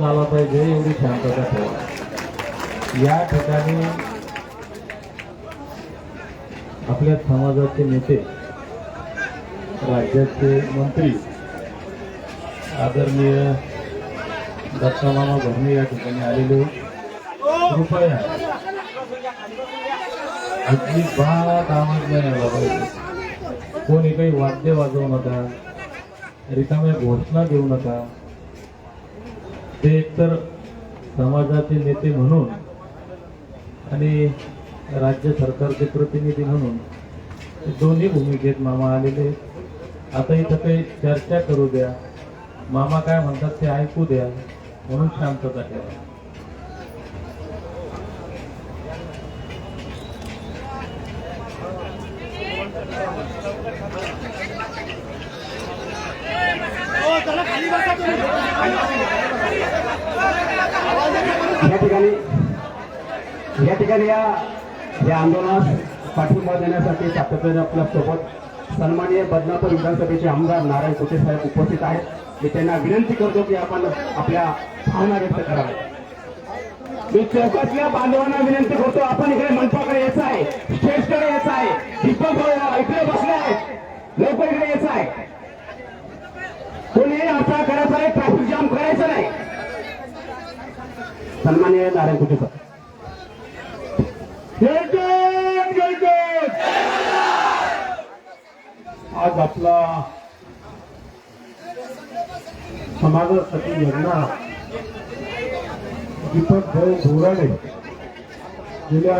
झाला पाहिजे एवढी शांतता ठेवा. या ठिकाणी आपल्या समाजाचे नेते राज्याचे मंत्री आदरणीय दत्तामामा भरणे या ठिकाणी आलेले कृपया अजिबात आवाज नाही आला पाहिजे. कोणी काही वाद्य वाजवू नका रिकाम्या घोषणा देऊ नका. ते एकतर समाजाचे नेते म्हणून आणि राज्य सरकारचे प्रतिनिधी म्हणून दोन्ही भूमिकेत मामा आलेले आता इथं काही चर्चा करू द्या. मामा काय म्हणतात ते ऐकू द्या. म्हणून शांतता ठेवा. या ठिकाणी या ठिकाणी या या आंदोलनास पाठिंबा देण्यासाठी सातत्याने आपल्यासोबत सन्माननीय बदनापूर विधानसभेचे आमदार नारायण कुटे साहेब उपस्थित आहेत. मी त्यांना विनंती करतो की आपण आपल्या भावना व्यक्त कराव्या मी चौकातल्या बांधवांना विनंती करतो आपण इकडे मंचाकडे यायचं आहे स्टेजकडे यायचं आहे दीपक इकडे बसले आहेत लवकर इकडे यायचं आहे. कोणी असा करायचा नाही ट्रॅफिक जाम करायचं नाही. सन्मान्य नारायण कुटे सर आज आपला समाजासाठी लढणारा दीपक भाऊ बोराडे गेल्या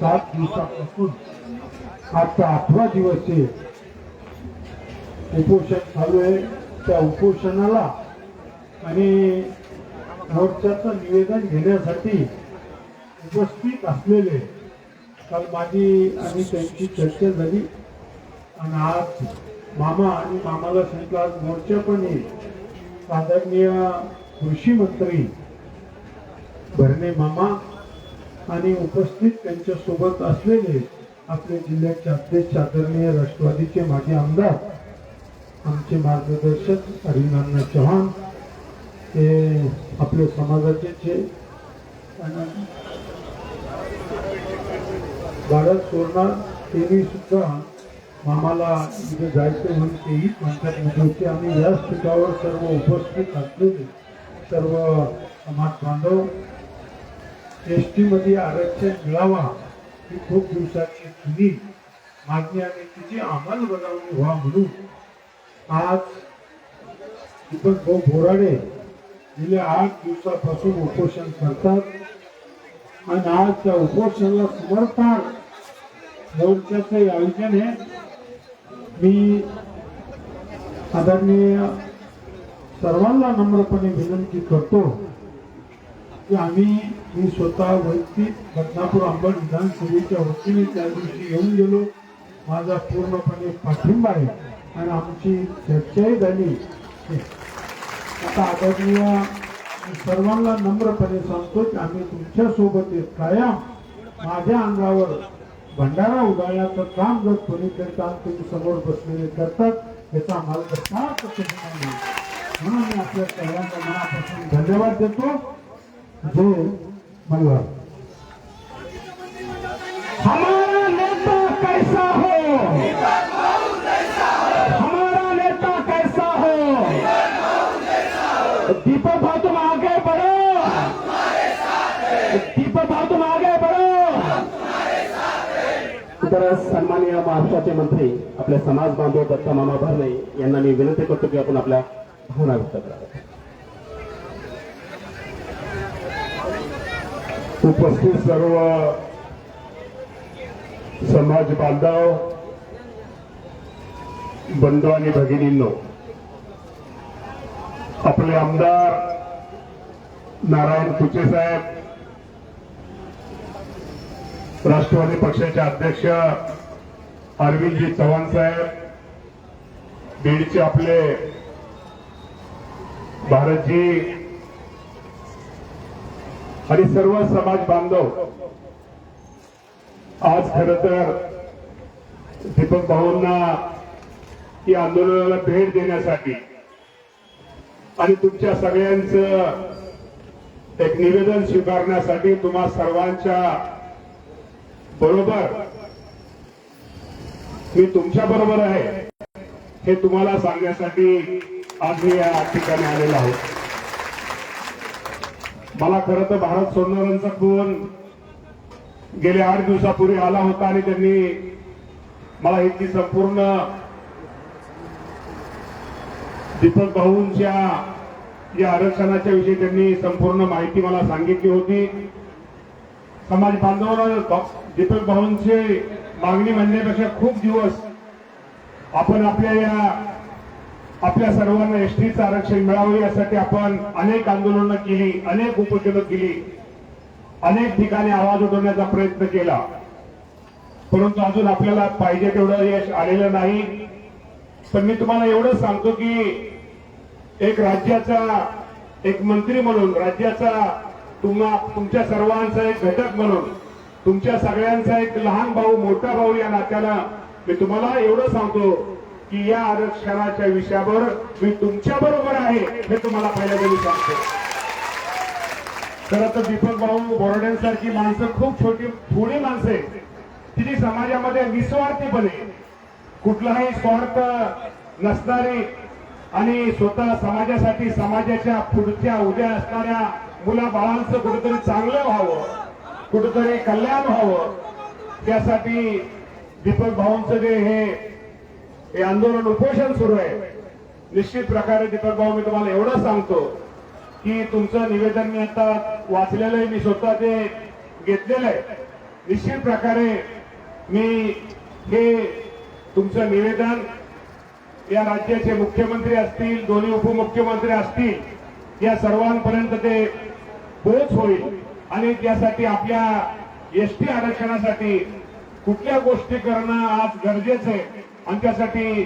सात दिवसापासून आजचा आठवा दिवस आहे. उपोषण चालू आहे. त्या उपोषणाला आणि मोर्चाचं निवेदन घेण्यासाठी उपस्थित असलेले काल माझी आणि त्यांची चर्चा झाली. आणि आज मामा आणि मामाला सांगितलं आज मोर्चा पण येईल आदरणीय कृषी मंत्री भरणे मामा आणि उपस्थित त्यांच्यासोबत असलेले आपले जिल्ह्याचे अध्यक्ष आदरणीय राष्ट्रवादीचे माजी आमदार आमचे मार्गदर्शक अभिनंदन चव्हाण ते आपल्या समाजाचेच आहे आणि भारत सोडणार तेही सुद्धा मामाला तिथे जायचं म्हणून तेही म्हणतात. म्हणजे मध्ये होते आणि याच ठिकाणावर सर्व उपस्थित असलेले सर्व समाज बांधव एस टीमध्ये आरक्षण मिळावा ही खूप दिवसाची जुनी मागणी आणि तिची अंमलबजावणी व्हा म्हणून आज दीपक भाऊ बोराडे गेल्या आठ दिवसापासून उपोषण करतात. आणि आज त्या उपोषणाला समर्पण मोर्चाचं आयोजन आहे मी आदरणीय सर्वांना नम्रपणे विनंती करतो की आम्ही मी स्वतः वैयक्तिक बदनापूर अंबड विधानसभेच्या वतीने त्या दिवशी येऊन गेलो. माझा पूर्णपणे पाठिंबा आहे. आणि आमची चर्चाही झाली. आता आदरणीय सर्वांना नम्रपणे सांगतो की आम्ही तुमच्यासोबत कायम माझ्या अंगावर भंडारा उधळण्याचं काम जर कोणी करतात तुम्ही समोर बसलेले करतात याचा आम्हाला फार प्रतिष्ठा म्हणून मी आपल्या सगळ्यांना मनापासून धन्यवाद देतो. जय मल्हार हमारा नेता कैसा हो हमारा नेता कैसा हो दीपक भाव तुम आगे बढ़ो। दीपक भाव तुम आगे बढ़ो। तर सन्माननीय महाराष्ट्राचे मंत्री आपल्या समाज बांधव दत्ता मामा भरणे यांना मी विनंती करतो की आपण आपल्या भावना व्यक्त कराव्या उपस्थित सर्व समाज बांधव बंधू आणि भगिनींनो आपले आमदार नारायण कुचे साहेब राष्ट्रवादी पक्षाचे अध्यक्ष अरविंदजी चव्हाण साहेब बीडचे आपले भारतजी आणि सर्व समाज बांधव. आज खर तर दीपक भाऊंना या आंदोलनाला भेट देण्यासाठी आणि तुमच्या सगळ्यांचं एक निवेदन स्वीकारण्यासाठी तुम्हा सर्वांच्या बरोबर मी तुमच्या बरोबर आहे हे तुम्हाला सांगण्यासाठी आज मी या ठिकाणी आलेलो आहोत. मला खरं तर भारत सोडणाऱ्यांचा फोन गेल्या आठ दिवसापूर्वी आला होता आणि त्यांनी मला इतकी संपूर्ण दीपक भाऊंच्या या आरक्षणाच्या विषयी त्यांनी संपूर्ण माहिती मला सांगितली होती. समाज बांधवांना दीपक भाऊंची मागणी म्हणण्यापेक्षा खूप दिवस आपण आपल्या या आपल्या सर्वांना एसटीचं आरक्षण मिळावं यासाठी आपण अनेक आंदोलनं केली अनेक उपोषणं केली अनेक ठिकाणी आवाज उठवण्याचा प्रयत्न केला. परंतु अजून आपल्याला पाहिजे तेवढं यश आलेलं नाही. पण मी तुम्हाला एवढं सांगतो की एक राज्याचा एक मंत्री म्हणून राज्याचा तुम्हा तुमच्या सर्वांचा एक घटक म्हणून तुमच्या सगळ्यांचा एक लहान भाऊ मोठा भाऊ या नात्यानं मी तुम्हाला एवढं सांगतो की या आरक्षणाच्या विषयावर मी तुमच्या बरोबर आहे हे तुम्हाला पहिल्या मी सांगतो. खरं तर दीपक भाऊ बोर्डेंसारखी माणसं खूप छोटी थोडी माणसं आहेत. तिची समाजामध्ये समाजामध्ये निस्वार्थीपणे कुठलाही स्वार्थ नसणारी आणि स्वतः समाजासाठी समाजाच्या पुढच्या उद्या असणाऱ्या मुला बाळांचं कुठेतरी चांगलं व्हावं कुठेतरी कल्याण व्हावं त्यासाठी दीपक भाऊंचं जे हे हे आंदोलन उपोषण सुरू आहे. निश्चित प्रकारे दीपक भाऊ मी तुम्हाला एवढं सांगतो की तुमचं निवेदन मी आता वाचलेलं आहे मी स्वतः ते घेतलेलं आहे निश्चित प्रकारे मी हे तुमचं निवेदन या राज्याचे मुख्यमंत्री असतील दोन्ही उपमुख्यमंत्री असतील या सर्वांपर्यंत ते पोच होईल. आणि त्यासाठी आपल्या एसटी आरक्षणासाठी कुठल्या गोष्टी करणं आज गरजेचं आहे? आणि त्यासाठी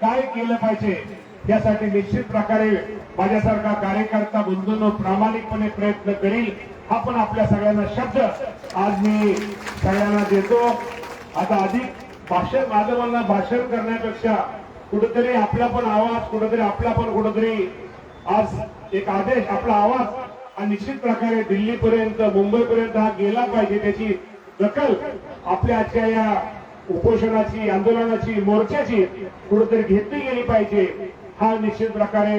काय केलं पाहिजे? यासाठी निश्चित प्रकारे माझ्यासारखा कार्यकर्ता बंधूंनो प्रामाणिकपणे प्रयत्न करील. हा पण आपल्या सगळ्यांना शब्द. आज मी सगळ्यांना देतो. आता अधिक भाषण माझं भाषण करण्यापेक्षा कुठेतरी आपला पण आवाज कुठेतरी आपला पण कुठेतरी आज एक आदेश आपला आवाज हा निश्चित प्रकारे दिल्लीपर्यंत मुंबईपर्यंत हा गेला पाहिजे. त्याची दखल आपल्या आजच्या या उपोषणाची आंदोलनाची मोर्चाची कुठेतरी घेतली गेली पाहिजे. हा निश्चित प्रकारे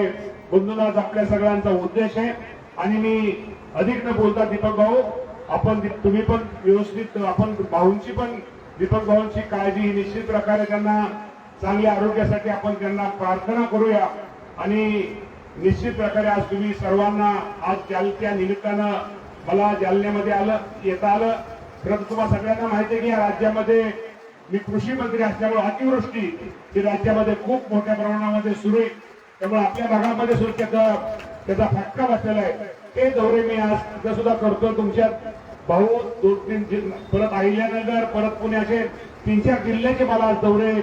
बंधूनाच आपल्या सगळ्यांचा उद्देश आहे. आणि मी अधिक न बोलता दीपक भाऊ आपण तुम्ही पण व्यवस्थित आपण भाऊंची पण दीपक भाऊंची काळजी ही निश्चित प्रकारे त्यांना चांगल्या आरोग्यासाठी आपण त्यांना प्रार्थना करूया. आणि निश्चित प्रकारे आज तुम्ही सर्वांना आज जालच्या निमित्तानं मला जालन्यामध्ये आलं येता आलं. परंतु तुम्हाला सगळ्यांना माहिती आहे की या राज्यामध्ये मी कृषी मंत्री असल्यामुळे अतिवृष्टी ही राज्यामध्ये खूप मोठ्या प्रमाणामध्ये सुरू आहे. त्यामुळे आपल्या भागामध्ये सुद्धा त्याचा त्याचा फटका बसलेला आहे. ते दौरे मी आज सुद्धा करतो तुमच्यात. भाऊ दोन तीन जिल्ह- परत अहिल्यानगर परत पुणे असे तीन चार जिल्ह्याचे मला आज दौरे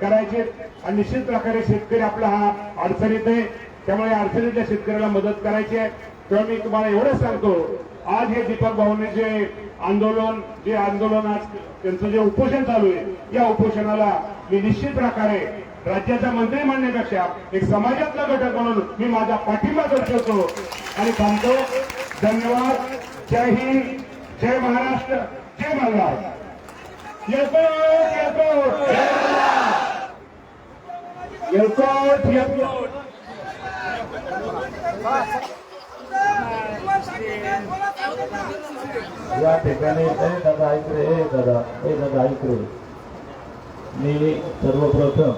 करायचे आणि निश्चित प्रकारे शेतकरी आपला हा अडचणीत आहे. त्यामुळे अडचणीतल्या शेतकऱ्याला मदत करायची आहे. तेव्हा मी तुम्हाला एवढंच सांगतो आज हे दीपक भाऊने जे आंदोलन जे आंदोलन आज त्यांचं जे उपोषण चालू आहे या उपोषणाला मी निश्चित प्रकारे राज्याचा मंत्री म्हणण्यापेक्षा एक समाजातला घटक म्हणून मी माझा पाठिंबा दर्शवतो आणि सांगतो धन्यवाद. जय हिंद. जय महाराष्ट्र जय मल्हार येतो येतो. येतो येतो. या ठिकाणी ए दादा ऐकरे हे दादा हे दादा ऐकरे मी सर्वप्रथम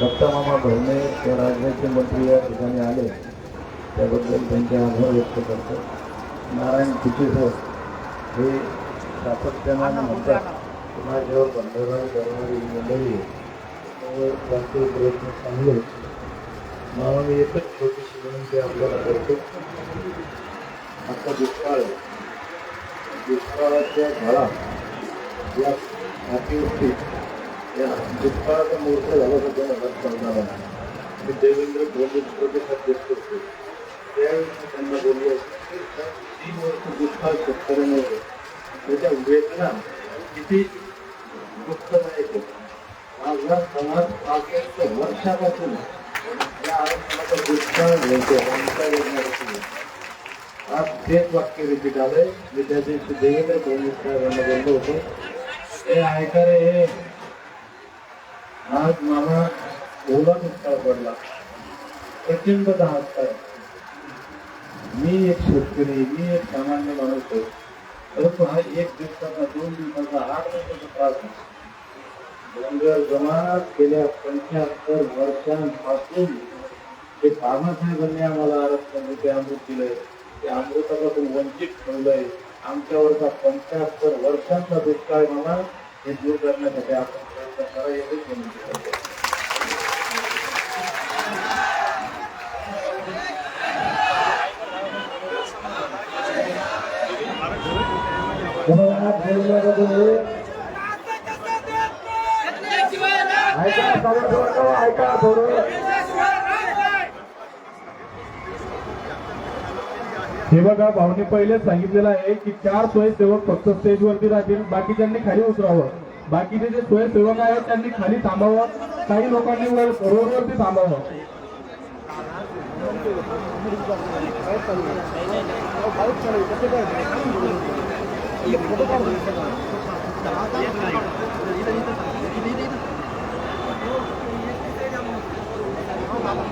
दत्ता मामा भरणे या राज्याचे मंत्री या ठिकाणी आले. त्याबद्दल त्यांचे आभार व्यक्त करतो नारायण सर हे सातत्यानं म्हणतात की माझ्यावर बंधनं करणारी मंडळी आहे. त्यांचे प्रयत्न चांगले आहेत. मला मी एकच छोटीशी विनंती आपल्याला करतो आता दुष्काळ आहे. दुष्काळाच्या काळात या अतिवृष्टी या दुष्काळाचा मोर्चा झाला होता दोन हजार चौदाला मी देवेंद्र फडणवीस अध्यक्ष होते त्यावेळी त्यांना बोलले तीन वर्ष दुष्काळ शेतकऱ्यांना होते त्याच्या वेदना किती दुःखदायक माझा समाज पासष्ट वर्षापासून या आरक्षणाचा दुष्काळ घ्यायचे संस्कार घेण्यासाठी आज तेच वाक्य रिपीट आलंय मी त्या दिवशी देवेंद्र फडणवीस साहेबांना बोललो होतो हे ऐकारे हे आज मला ओला दुष्काळ पडला. प्रचंड दहा मी एक शेतकरी मी एक सामान्य माणूस आहे. परंतु हा एक दिवसाचा दोन दिवसाचा आठ दिवसाचा त्रास डोंगर जमात गेल्या पंच्याहत्तर वर्षांपासून ते बाबासाहेबांनी आम्हाला आरक्षण ते अमृत दिलंय. ते अमृतापासून वंचित ठेवलंय. आमच्यावरचा पंच्याहत्तर वर्षांचा दुष्काळ मला हे दूर करण्यासाठी आपण प्रयत्न करा विनंती करतो कोणाला बोलू नका तुम्ही. ऐका थोडं. हे बघा भाऊने पहिलेच सांगितलेलं आहे की चार स्वयंसेवक फक्त स्टेजवरती राहतील बाकीच्यांनी खाली उतरावं. बाकीचे जे स्वयंसेवक आहेत त्यांनी खाली थांबावं. काही लोकांनी वर रोडवरती थांबावं. मामा एक जी एक एक मिनिट एक मिनिट एक मिनिट मामा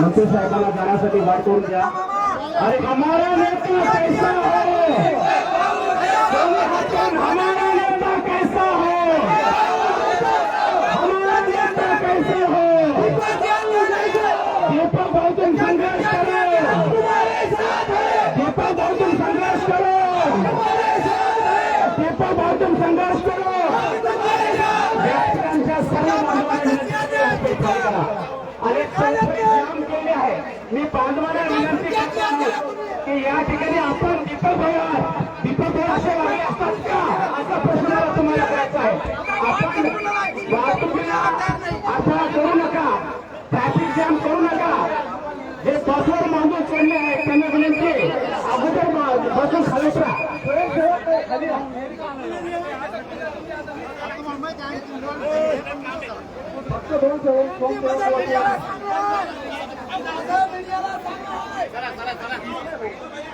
मंत्री साहेबांना जाण्यासाठी वाट करून द्या अरे हमारा नेता कैसा हो? हमारा नेता कैसा हो? हमारा नेता कैसे हो? दीपक बहुजन संघर्ष करो। दीपक बहुजन संघर्ष करो। दीपक बहुजन संघर्ष करो। व्यासपीठांच्या सर्व बांधवांना विनंती आहे, स्वीकार करा. आणि चौफेर काम केले आहे मी बांधवांना विनंती करतो की या ठिकाणी आपण दीपक भैया दीपक भैया असे वागले असतात का? असा प्रश्न तुम्हाला करायचा आहे. आपण वाहतुकीला अडथळा करू नका. ट्रॅफिक जॅम करू नका. जे बसवर मांडून चढले आहेत त्यांना विनंती. अगोदर बसून खाली उतरा फक्त दोन सेवक दोन 走啦走啦走啦